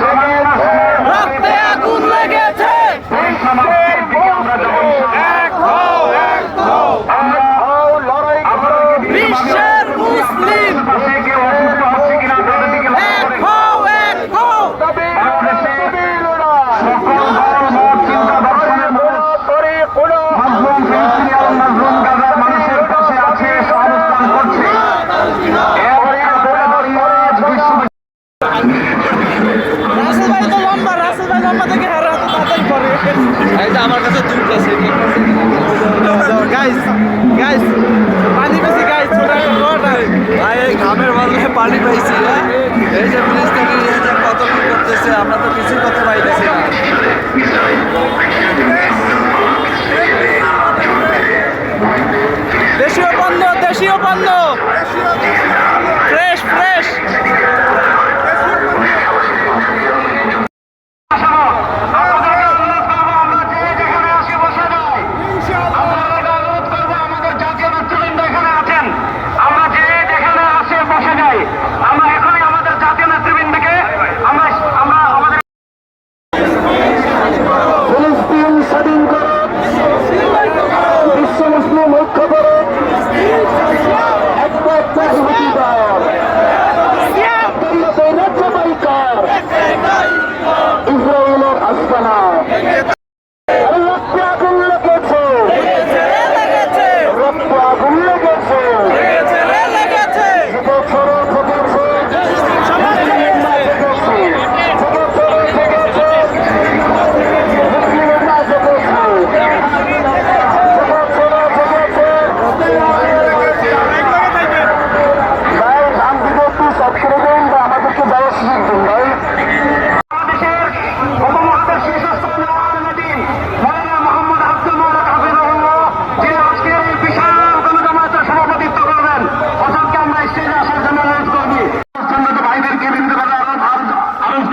সমাজ আমার কাছে দুটো আছে গাইস গাইস পানি পেয়েছি গাইস ছোট ভাই ঘামের বদলে পানি পেয়েছি হ্যাঁ? এই যে পুলিশ থেকে কত করতেছে আমরা তো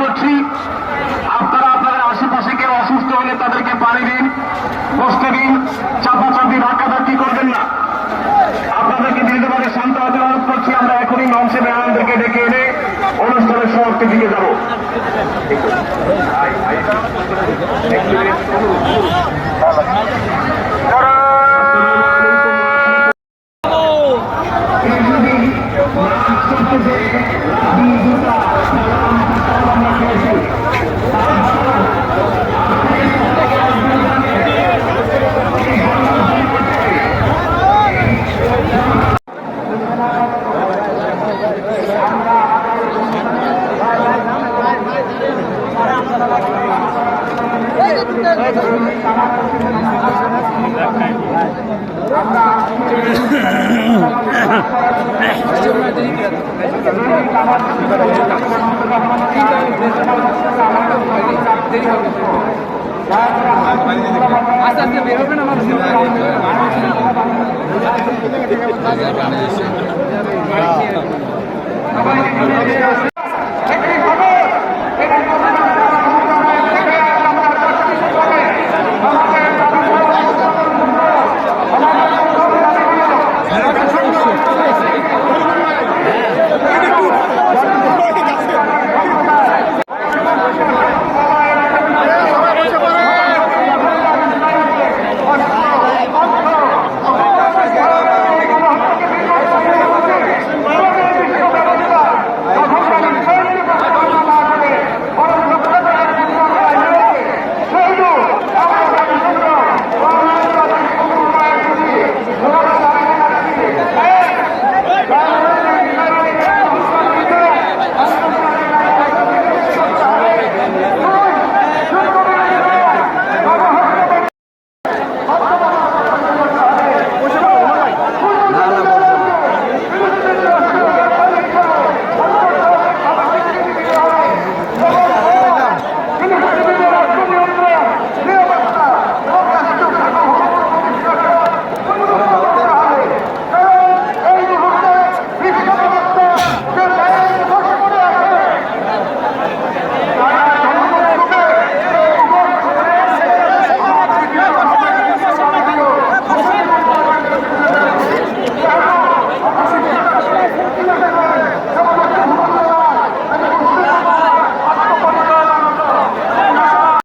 করছি। আপনারা আপনাদের আশেপাশে কেউ অসুস্থ হলে তাদেরকে পানি দিন, বসতে দিন, চাপাচাপি, ধাক্কাধাক্কি করবেন না। আপনাদেরকে দীর্ঘভাবে শান্ত হতে অনুরোধ করছি। আমরা এখনই মানুষের মেহমানদেরকে ডেকে এনে অনুষ্ঠানের সমাপ্তি দিকে যাব। আস্তে আমার